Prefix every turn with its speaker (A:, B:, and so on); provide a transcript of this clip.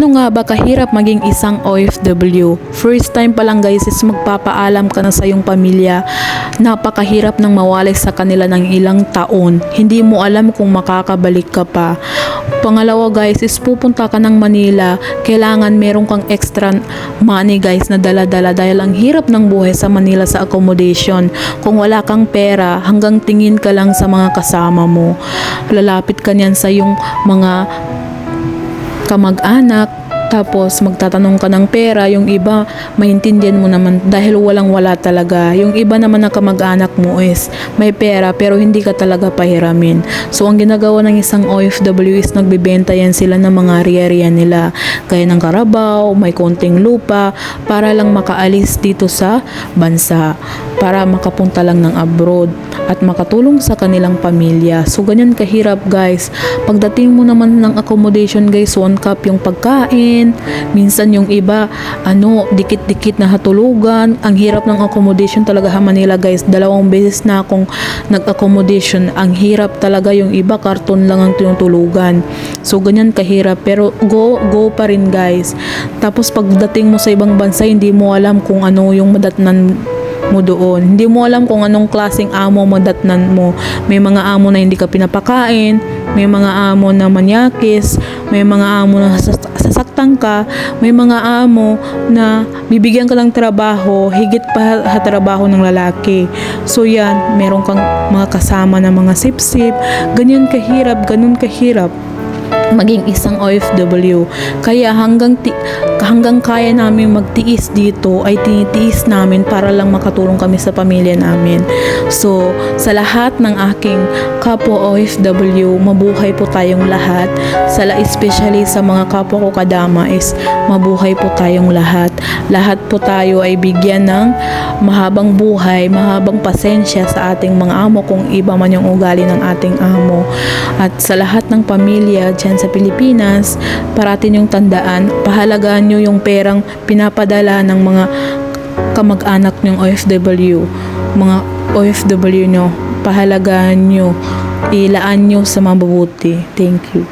A: Ano nga ba kahirap maging isang OFW? First time pa lang guys is magpapaalam ka na sa iyong pamilya. Napakahirap nang mawalay sa kanila ng ilang taon. Hindi mo alam kung makakabalik ka pa. Pangalawa guys is pupunta ka ng Manila. Kailangan meron kang extra money guys na dala-dala dahil ang hirap ng buhay sa Manila sa accommodation. Kung wala kang pera, hanggang tingin ka lang sa mga kasama mo. Lalapit ka niyan sa yung mga kamag-anak, tapos magtatanong ka ng pera, yung iba maintindihan mo naman dahil walang wala talaga. Yung iba naman na kamag-anak mo is may pera pero hindi ka talaga pahiramin. So ang ginagawa ng isang OFW is nagbebenta yan sila ng mga ari-arian nila. Gaya ng karabaw, may konting lupa para lang makaalis dito sa bansa. Para makapunta lang ng abroad at makatulong sa kanilang pamilya. So ganyan kahirap guys. Pagdating mo naman ng accommodation guys, one cup yung pagkain. Minsan yung iba, ano, dikit-dikit na hatulugan. Ang hirap ng accommodation talaga sa Manila guys. Dalawang beses na akong nag-accommodation. Ang hirap talaga yung iba, karton lang ang tinutulugan. So ganyan kahirap. Pero go, go pa rin guys. Tapos pagdating mo sa ibang bansa, hindi mo alam kung ano yung madatnan mo doon. Hindi mo alam kung anong klaseng amo madatnan mo. May mga amo na hindi ka pinapakain, may mga amo na manyakis, may mga amo na sas- sasaktan ka, may mga amo na bibigyan ka ng trabaho, higit pa sa trabaho ng lalaki. So yan, meron kang mga kasama na mga sip-sip. Ganyan kahirap, ganun kahirap maging isang OFW. Kaya hanggang ti- hanggang kaya namin magtiis dito ay tinitiis namin para lang makatulong kami sa pamilya namin. So, sa lahat ng aking kapwa OFW, mabuhay po tayong lahat. Sa especially sa mga kapwa ko kadama is mabuhay po tayong lahat. Lahat po tayo ay bigyan ng mahabang buhay, mahabang pasensya sa ating mga amo kung iba man yung ugali ng ating amo. At sa lahat ng pamilya dyan sa Pilipinas, parating yung tandaan, pahalagaan nyo yung perang pinapadala ng mga kamag-anak nyong OFW. Mga OFW nyo, pahalagaan nyo, ilaan nyo sa mabubuti. Thank you.